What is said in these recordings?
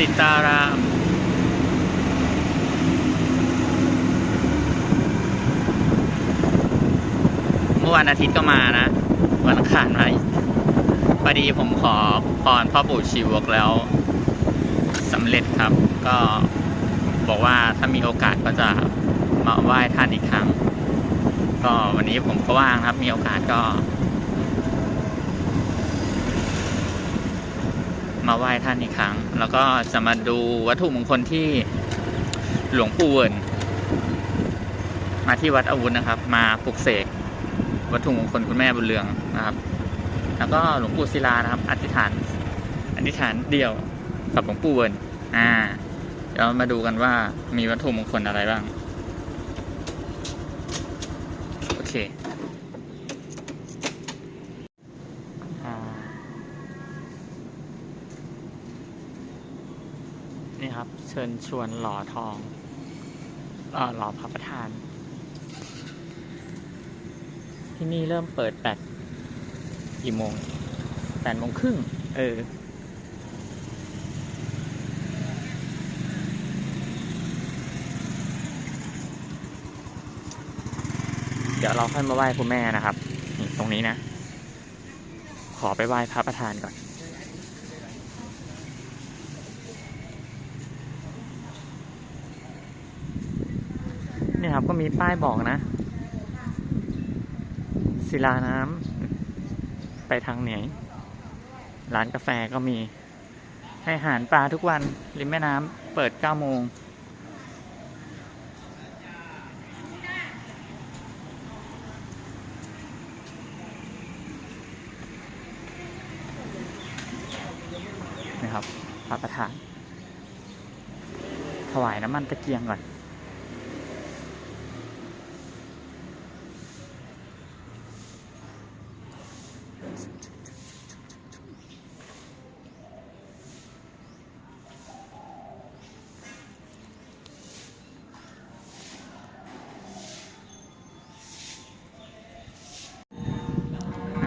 สิตาราม เมื่อวันอาทิตย์ก็มานะ วันอังคารมาพอดีผมขอพรพ่อปู่ชีวกแล้วสำเร็จครับ ก็บอกว่าถ้ามีโอกาสก็จะมาไหว้ท่านอีกครั้ง ก็วันนี้ผมก็ว่างครับ มีโอกาสก็ มาไหว้ท่านอีกครั้ง แล้วก็จะมาดูวัตถุมงคลที่หลวงปู่เวิร์นมาที่วัดอาวุธนะครับ มาปลุกเสกวัตถุมงคลคุณแม่บุญเรืองนะครับ แล้วก็หลวงปู่ศิลานะครับอธิษฐานอธิษฐานเดียวกับหลวงปู่เวิร์นอ่าเดี๋ยวมาดูกันว่ามีวัตถุมงคลอะไรบ้าง โอเคอ่า นี่ครับ เชิญชวนหล่อทองเอ่อหล่อพระประธาน ที่นี่เริ่มเปิดแปดกี่โมงแปดโมงครึ่ง เออ เดี๋ยวเราค่อยมาไหว้คุณแม่นะครับนี่ตรงนี้นะ ขอไปไหว้พระประธานก่อน ครับ ก็มีป้ายบอกนะ ศิลาน้ำไปทางไหนร้านกาแฟก็มี ให้อาหารปลาทุกวันริมแม่น้ำเปิด9โมงนะครับพระประธาน ถวายน้ำมันตะเกียงก่อน อะ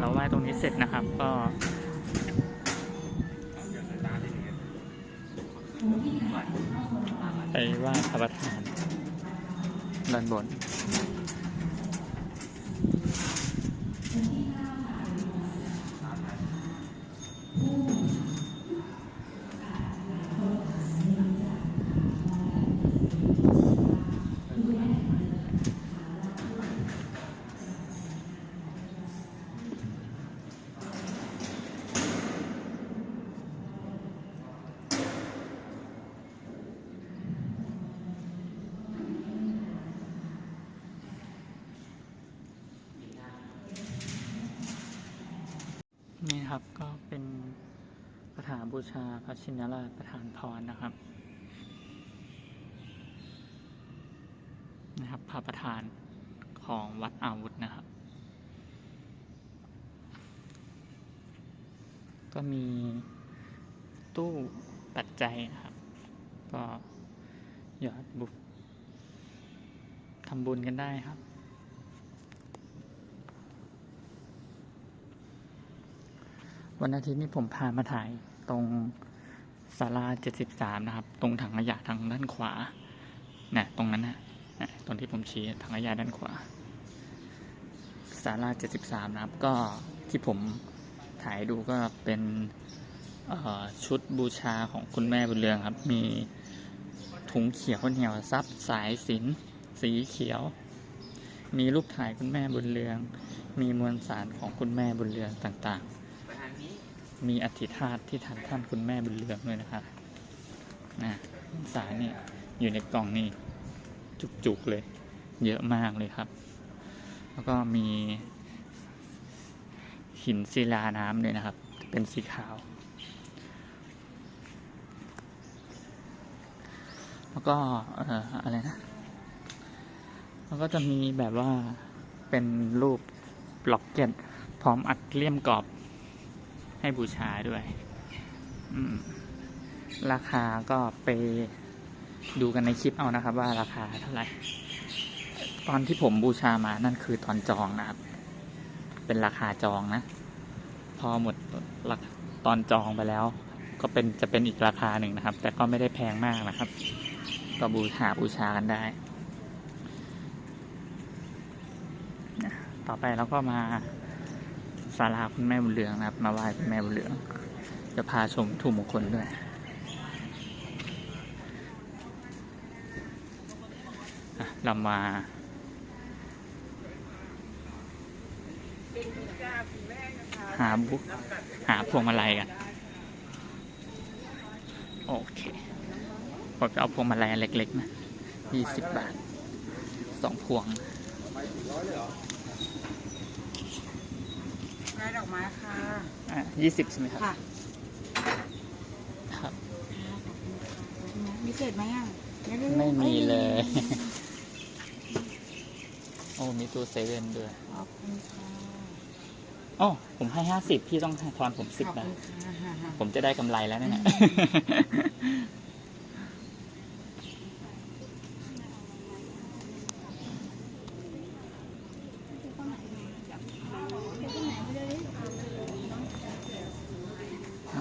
เราไหว้ ตรงนี้เสร็จนะครับ ก็ไปไหว้พระประธานด้านบนครับก็เป็นประธาน บูชาพระชินราชประธานพรนะครับ นะครับพระประธานของวัดอาวุธนะครับ ก็มีตู้ปัจจัยนะครับ ก็หยอดบุกทำบุญกันได้ครับวันอาทิตย์นี้ผมพามาถ่าย ตรงศาลา73นะครับ ตรงถังขยะทางด้านขวาน่ะตรงนั้นนะนะตรงที่ผมชี้ถังขยะด้านขวาศาลา73นะครับ ก็ที่ผมถ่ายดูก็เป็นชุดบูชาของคุณแม่บุญเรืองครับ มีถุงเขียวเหนียวซับสายสินสีเขียว มีรูปถ่ายคุณแม่บุญเรือง มีมวลสารของคุณแม่บุญเรืองต่างๆ มีอธิธาตที่ทานท่านคุณแม่บุญเรืองด้วยนะครับนะสารนี่อยู่ในกล่องนี่จุกๆเลย เยอะมากเลยครับ แล้วก็มีหินศิลาน้ำด้วยนะครับ เป็นสีขาว แล้วก็เอ่ออะไรนะ แล้วก็จะมีแบบว่าเป็นรูปบล็อกเก็ตพร้อมอัดเลี่ยมกรอบ ให้บูชาด้วย ราคาก็ไปดูกันในคลิปเอานะครับ ว่าราคาเท่าไหร่ ตอนที่ผมบูชามานั่นคือตอนจองนะครับ เป็นราคาจองนะ พอหมดตอนจองไปแล้ว ก็เป็นจะเป็นอีกราคาหนึ่งนะครับ แต่ก็ไม่ได้แพงมากนะครับ ก็บูชาบูชากันได้ ต่อไปเราก็มา ศาลาคุณแม่บุญเหลืองนะครับ มาไหว้คุณแม่บุญเหลือง จะพาชมทุ่มงคลด้วยเรามาหาบุหาพวงมาลัยกัน โอเคผมจะเอาพวงมาลัยเล็กๆนะยี่สิบบาทสองพวง งานดอกไม้ค่ะอะยี่สิบใช่ไหมครับ ค่ะครับ มีเศษไหมอะไม่มีเลย โอ้มีตู้เซเว่นด้วยขอบคุณค่ะอ๋อผมให้ห้าสิบพี่ต้องทอนผมสิบขอบนะ คุณค่ะ ผมจะได้กำไรแล้วเนี่ย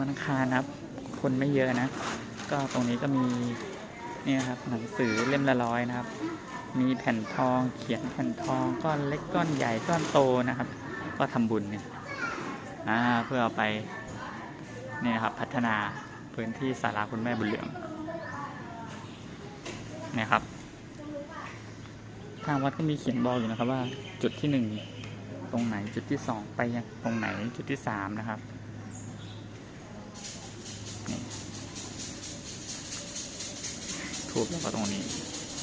วันอังคารนะครับ คนไม่เยอะนะ ก็ตรงนี้ก็มีเนี่ยครับหนังสือเล่มละร้อยนะครับ มีแผ่นทองเขียนแผ่นทองก้อนเล็กก้อนใหญ่ก้อนโตนะครับ ก็ทำบุญเนี่ยอ่าเพื่อเอาไปเนี่ยนะครับพัฒนาพื้นที่ศาลาคุณแม่บุญเหลืองเนี่ยครับ ทางวัดก็มีเขียนบอกอยู่นะครับว่าจุดที่หนึ่งตรงไหนจุดที่สองไปยังตรงไหนจุดที่สามนะครับ นี่ทูบแล้วก็ตรงนี้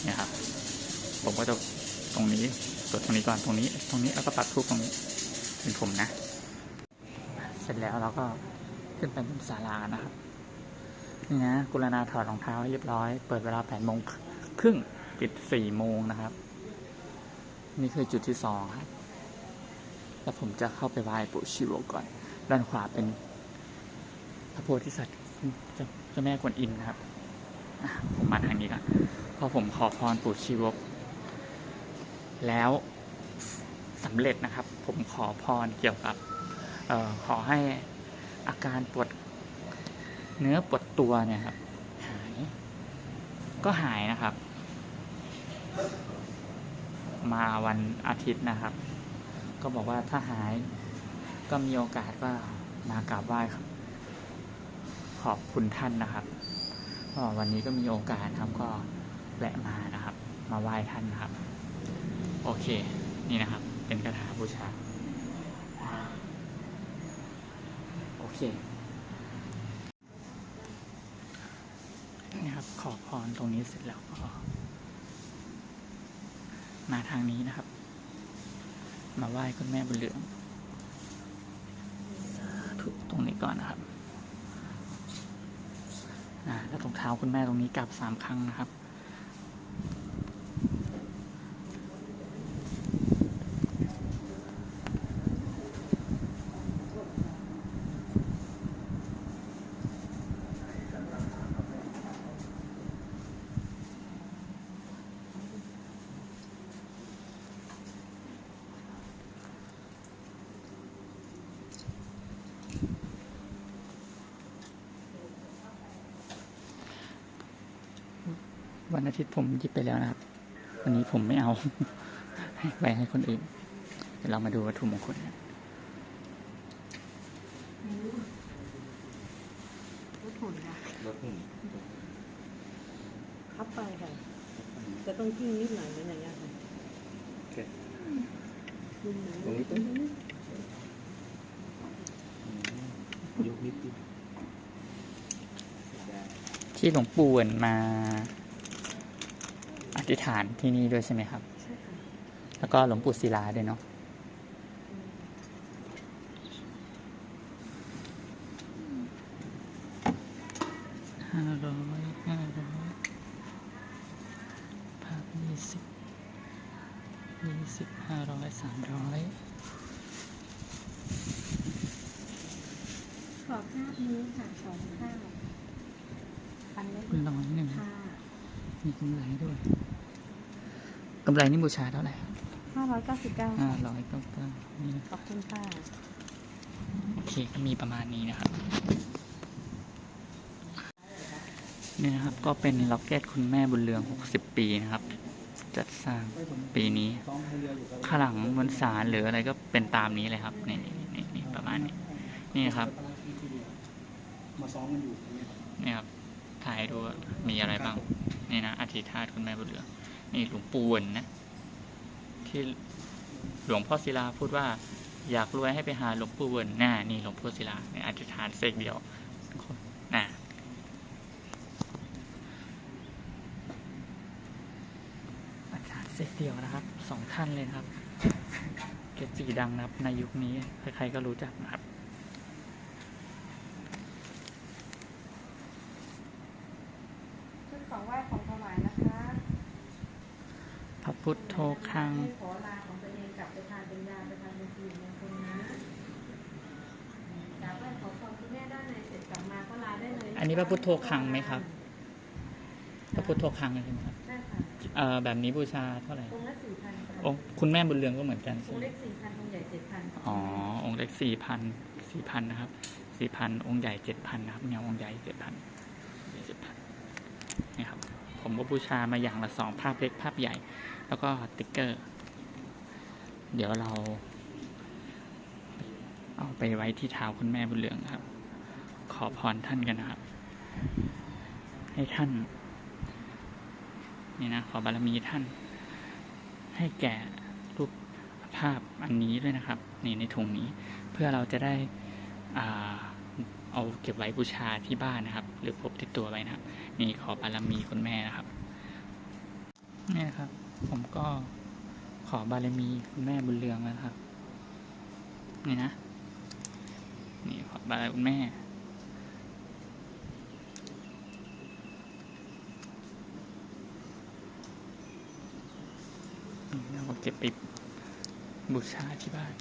เนี่ยครับ ผมก็จะตรงนี้กดตรงนี้ก่อนตรงนี้ ตรงนี้แล้วก็ปักทูบตรงนี้เป็นผมนะ เสร็จแล้วเราก็ขึ้นไปบนศาลานะครับนี่นะกุลนาถอดรองเท้าให้เรียบร้อย เปิดเวลาแปดโมงครึ่งปิดสี่โมงนะครับ นี่คือจุดที่สองครับ แล้วผมจะเข้าไปไหว้ปู่ชิโรก่อน ด้านขวาเป็นพระโพธิสัตว์ เจ้าแม่กวนอิมนะครับผมมาทางนี้ก่อนพอผมขอพรปู่ชีวก แล้วสำเร็จนะครับ ผมขอพรเกี่ยวกับออขอให้อาการปวดเนื้อปวดตัวเนี่ยครับ หาย ก็หายนะครับ มาวันอาทิตย์นะครับ ก็บอกว่าถ้าหายก็มีโอกาสก็มากราบไหว้ครับ ขอบคุณท่านนะครับวันนี้ก็มีโอกาสครับก็แวะมานะครับ มาไหว้ท่านนะครับ โอเค นี่นะครับ เป็นคาถาบูชา โอเคนี่ครับ ขอพรตรงนี้เสร็จแล้วก็ มาทางนี้นะครับ มาไหว้คุณแม่บุญเหลืองสาธุตรงนี้ก่อนนะครับ แล้วตรงเท้าคุณแม่ตรงนี้กลับสามครั้งนะครับ วันอาทิตย์ผมหยิบไปแล้วนะครับ วันนี้ผมไม่เอาให้ไปให้คนอื่น เดี๋ยวเรามาดูวัตถุมงคลกันรถหุ่นค่ะรถหุ่นขับไปค่ะ จะต้องกิ้งนิดหน่อยเหมือนอย่างเงี้ยค่ะโอเคขึ้นไหนตรงนี้ปุ๊บยกนิดเดียวได้ที่หลวงปู่เวิร์นมาอ ธิษฐานที่นี่ด้วยใช่ไหมครับ ใช่ค่ะแล้วก็หลวงปู่ศิลาด้วยเนาะห้าร้อยห้าร้อยภาพยี่สิบยี่สิบห้าร้อยสามร้อยขอภาพนี้ค่ะสองภาพอันเล็กร้อยหนึ่งค่ะ มีกำไรด้วย กำไรนี่บูชาเท่าไหร่ห้าร้อยเก้าสิบเก้าห้าร้อยเก้าเก้านี่ขอบคุณค่ะโอเคก็มีประมาณนี้นะครับนี่นะครับก็เป็นล็อกเก็ตคุณแม่บุญเรือง 60 ปีนะครับ จัดสร้างปีนี้ซ้อมให้เรืออยู่กับข้างหลังบนสารหรืออะไรก็เป็นตามนี้เลยครับนี่นี่นี่นี่ประมาณนี้นี่ครับมาซ้อมกันอยู่ตรงนี้ครับนี่ครับถ่ายดูว่ามีอะไรบ้างนี่นะอธิธาตุคุณแม่บุญเหลือง นี่หลวงปู่วนนะ ที่หลวงพ่อศิลาพูดว่า อยากรวยให้ไปหาหลวงปู่วนน่านี่หลวงพ่อศิลาเนี่ยอธิษฐานเสกเดียวคนน่ะอธิษฐานเสกเดียวนะครับสองท่านเลยนะครับ เกจิดังนะครับในยุคนี้ใครๆก็รู้จักนะครับ ชุดของไหว้ของถวายนะคะ พระพุทธโธคัง ให้ขอลาของตัวเองกลับไปทานเป็นยาไปทานเป็นสิริมงคลนะกราบไหว้ขอพรคุณแม่ด้านในเสร็จกลับมาก็ลาได้เลยอันนี้พระพุทธโธคังไหมครับ พระพุทธโธคังใช่ไหมครับได้ค่ะเอ่อแบบนี้บูชาเท่าไหร่ องค์ละสี่พันค่ะองค์คุณแม่บุญเรืองก็เหมือนกันใช่องไหมค์เล็กสี่พันองค์ใหญ่เจ็ดพันอ๋อ องค์เล็กสี่พันสี่พันนะครับสี่พันองค์ใหญ่เจ็ดพันนะครับเนี่ยองค์ใหญ่เจ็ดพันเจ็ดพันนี่ครับ ผมก็บูชามาอย่างละสองภาพเล็กภาพใหญ่ แล้วก็ติ๊กเกอร์ เดี๋ยวเรา เอาไปไว้ที่เท้าคุณแม่บุญเรืองครับ ขอพรท่านกันนะครับ ให้ท่าน นี่นะ ขอบารมีท่าน ให้แก่รูปภาพอันนี้ด้วยนะครับ นี่ในถุงนี้เพื่อเราจะได้อ่า เอาเก็บไว้บูชาที่บ้านนะครับ หรือพกติดตัวไว้นะครับ นี่ขอบารมีคุณแม่นะครับนี่นะครับ ผมก็ขอบารมีคุณแม่บุญเรืองนะครับ นี่นะ นี่ขอบารมีคุณแม่เราก็เก็บไปบูชาที่บ้าน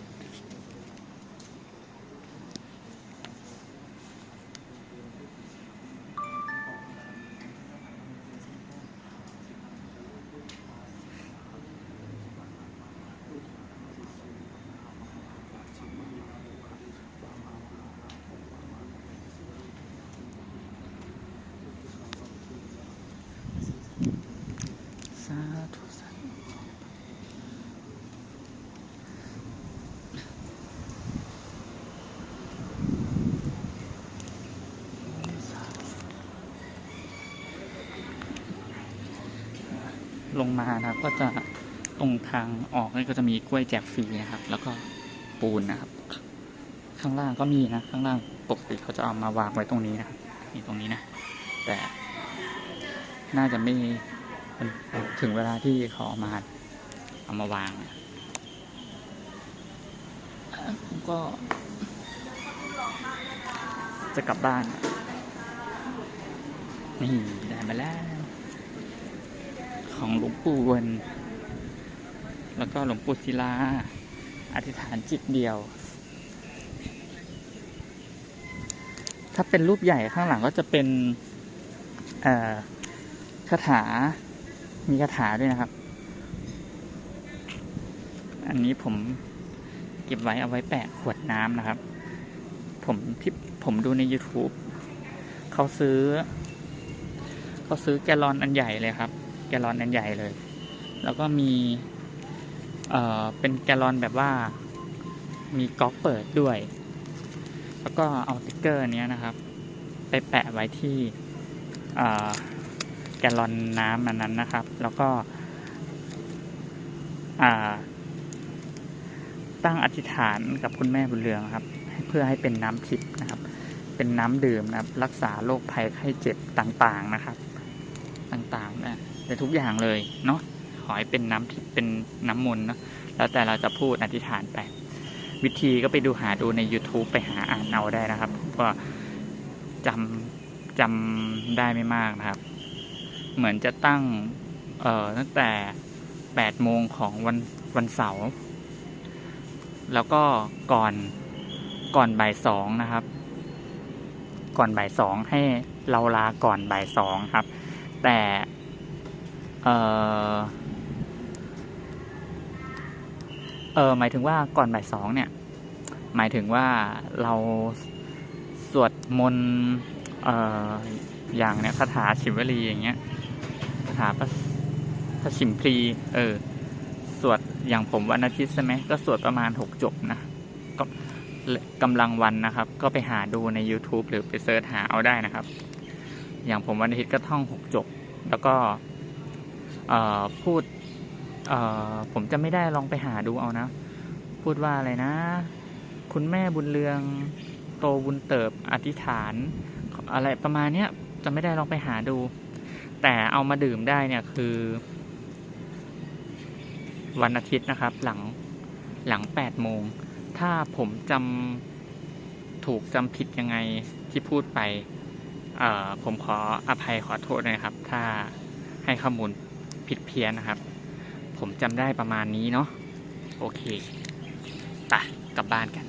สาธุสาธุ ล งมานะครับ ก็จะตรงทางออกนี่ก็จะมีกล้วยแจกฟรีนะครับ แล้วก็ปูนนะครับ ข้างล่างก็มีนะ ข้างล่างปกติเขาจะเอามาวางไว้ตรงนี้นะครับนี่ตรงนี้นะ แต่น่าจะไม่ถึงเวลาที่เขาเอามาเอามาวางผมก็ จะกลับบ้าน นี่ได้มาแล้ว ของหลวงปู่วนแล้วก็หลวงปู่ศิลา อธิษฐานจิตเดียว ถ้าเป็นรูปใหญ่ข้างหลังก็จะเป็นคาถา มีคาถาด้วยนะครับ อันนี้ผมเก็บไว้เอาไว้แปะขวดน้ำนะครับ ผมที่ผมดูใน YouTube เขาซื้อ เขาซื้อแกลลอนอันใหญ่เลยครับ ลลอนอันใหญ่เลย แล้วก็มีเอ่อเป็นแกลลอนแบบว่ามีก๊อกเปิดด้วย แล้วก็เอาสติ๊กเกอร์เนี้ยนะครับ ไปแปะไว้ที่เอ่อแกลลอนน้ำอันนั้นนะครับ แล้วก็อ่าตั้งอธิษฐานกับคุณแม่บุญเรืองครับ เพื่อให้เป็นน้ำทิพย์นะครับ เป็นน้ำดื่มนะครับ รักษาโรคภัยไข้เจ็บต่างๆนะครับ ต่างๆ ทุกอย่างเลยเนาะขอให้เป็นน้ำทิพเป็นน้ำมนต์เนาะแล้วแต่เราจะพูดอธิษฐานไป วิธีก็ไปดูหาดูใน YouTube ไปหาอ่านเอาได้นะครับก็จำจำได้ไม่มากนะครับ เหมือนจะตั้งเอ่อตั้งแต่แปดโมงของวันวันเสาร์แล้วก็ก่อนก่อนบ่ายสองนะครับ ก่อนบ่ายสองให้เราลาก่อนบ่ายสองครับ แต่ เออเออหมายถึงว่าก่อนบ่ายสองเนี่ย หมายถึงว่าเราสวดมนต์เอ่ออย่างเนี่ยคาถาชิวลีอย่างเงี้ยคาถาพระพระชิมพลีเออ สวดอย่างผมวันอาทิตย์ใช่ไหมก็สวดประมาณหกจบนะก็กำลังวันนะครับ ก็ไปหาดูใน YouTube หรือไปเซิร์ชหาเอาได้นะครับ อย่างผมวันอาทิตย์ก็ท่องหกจบ แล้วก็ พูดเออผมจะไม่ได้ลองไปหาดูเอานะ พูดว่าอะไรนะ คุณแม่บุญเรืองโตบุญเติบอธิษฐาน อะไรประมาณเนี้ยจะไม่ได้ลองไปหาดู แต่เอามาดื่มได้เนี่ยคือ วันอาทิตย์นะครับ หลังหลังแปดโมง ถ้าผมจำถูกจำผิดยังไงที่พูดไปผมขออภัยขอโทษนะครับ ถ้าให้ข้อมูล ผิดเพี้ยนนะครับ ผมจำได้ประมาณนี้เนาะโอเคไปกลับบ้านกัน